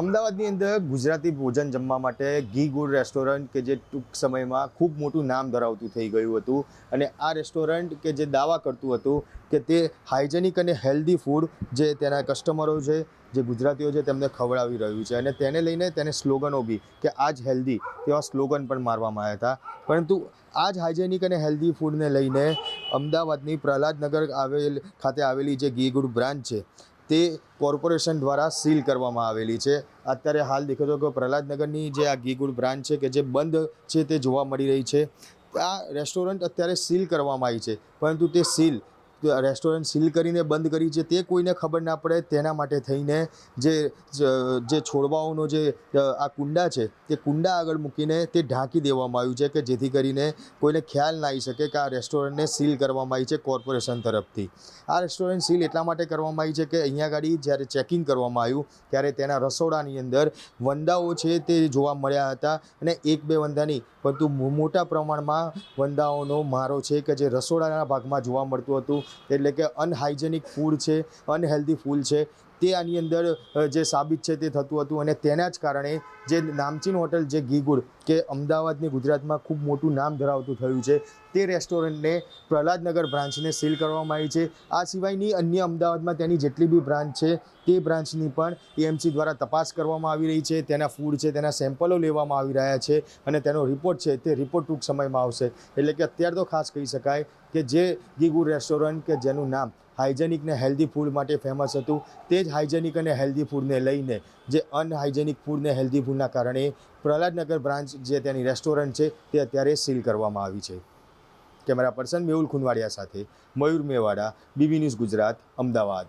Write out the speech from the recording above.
અમદાવાદની અંદર ગુજરાતી ભોજન જમવા માટે ઘી ગુડ રેસ્ટોરન્ટ કે જે ટૂંક સમયમાં ખૂબ મોટું નામ ધરાવતું થઈ ગયું હતું. અને આ રેસ્ટોરન્ટ કે જે દાવા કરતું હતું કે તે હાઇજેનિક અને હેલ્ધી ફૂડ જે તેના કસ્ટમરો છે, જે ગુજરાતીઓ છે તેમને ખવડાવી રહ્યું છે. અને તેને લઈને તેને સ્લોગનો બી કે આજ હેલ્ધી તેવા સ્લોગન પણ મારવામાં આવ્યા હતા. પરંતુ આજ હાઇજેનિક અને હેલ્ધી ફૂડને લઈને અમદાવાદની પ્રહલાદનગર આવેલ ખાતે આવેલી જે ઘી ગુડ બ્રાન્ચ છે તે કોર્પોરેશન દ્વારા સીલ કરવામાં આવેલી છે. અત્યારે હાલ દેખો છો કે પ્રહલાદનગરની જે આ ગીગુડ બ્રાન્ચ છે કે જે બંધ છે તે જોવા મળી રહી છે. આ રેસ્ટોરન્ટ અત્યારે સીલ કરવામાં આવી છે. પરંતુ તે સીલ રેસ્ટોરન્ટ સીલ કરીને બંધ કરી છે, તે કોઈને ખબર ના પડે. તેના માટે થઈને જે જે છોડવાઓનો જે આ કુંડા છે, તે કુંડા આગળ મૂકીને તે ઢાંકી દેવામાં આવ્યું છે કે જેથી કરીને કોઈને ખ્યાલ ના આવી શકે કે આ રેસ્ટોરન્ટને સીલ કરવામાં આવી છે કોર્પોરેશન તરફથી. આ રેસ્ટોરન્ટ સીલ એટલા માટે કરવામાં આવી છે કે અહીંયા આગળ જ્યારે ચેકિંગ કરવામાં આવ્યું, ત્યારે તેના રસોડાની અંદર વંદાઓ છે તે જોવા મળ્યા હતા અને એક બે વંદાની પરંતુ મોટા પ્રમાણમાં વંદાઓનો મારો છે કે જે રસોડાના ભાગમાં જોવા મળતું હતું એટલે કે અનહાઇજેનિક ફૂડ છે અનહેલ્ધી ફૂડ છે, તે આની અંદર જે સાબિત છે તે થતું હતું અને તેના જ કારણે જે નામચીન હોટલ જે ગીગુડ કે અમદાવાદની ગુજરાતમાં ખૂબ મોટું નામ ધરાવતું થયું છે, તે રેસ્ટોરન્ટને પ્રહલાદનગર બ્રાન્ચને સીલ કરવામાં આવી છે. આ સિવાયની અન્ય અમદાવાદમાં તેની જેટલી બી બ્રાન્ચ છે, તે બ્રાન્ચની પણ એએમસી દ્વારા તપાસ કરવામાં આવી રહી છે, તેના ફૂડ છે, તેના સેમ્પલો લેવામાં આવી રહ્યા છે અને તેનો રિપોર્ટ છે, તે રિપોર્ટ ટૂંક સમયમાં આવશે. એટલે કે અત્યારે તો ખાસ કહી શકાય કે જે ગીગુ રેસ્ટોરન્ટ કે જેનું નામ હાઇજેનિક ને હેલ્ધી ફૂડ માટે ફેમસ હતું, તે જ હાઇજેનિક અને હેલ્ધી ફૂડને લઈને, જે અનહાઇજેનિક ફૂડને હેલ્ધી ફૂડના કારણે પ્રહલાદનગર બ્રાન્ચ જે તેની રેસ્ટોરન્ટ છે, તે અત્યારે સીલ કરવામાં આવી છે. કેમેરા પર્સન મેહુલ ખુનવાડિયા સાથે મયુર મેવાડા, બીબી ન્યૂઝ ગુજરાત, અમદાવાદ.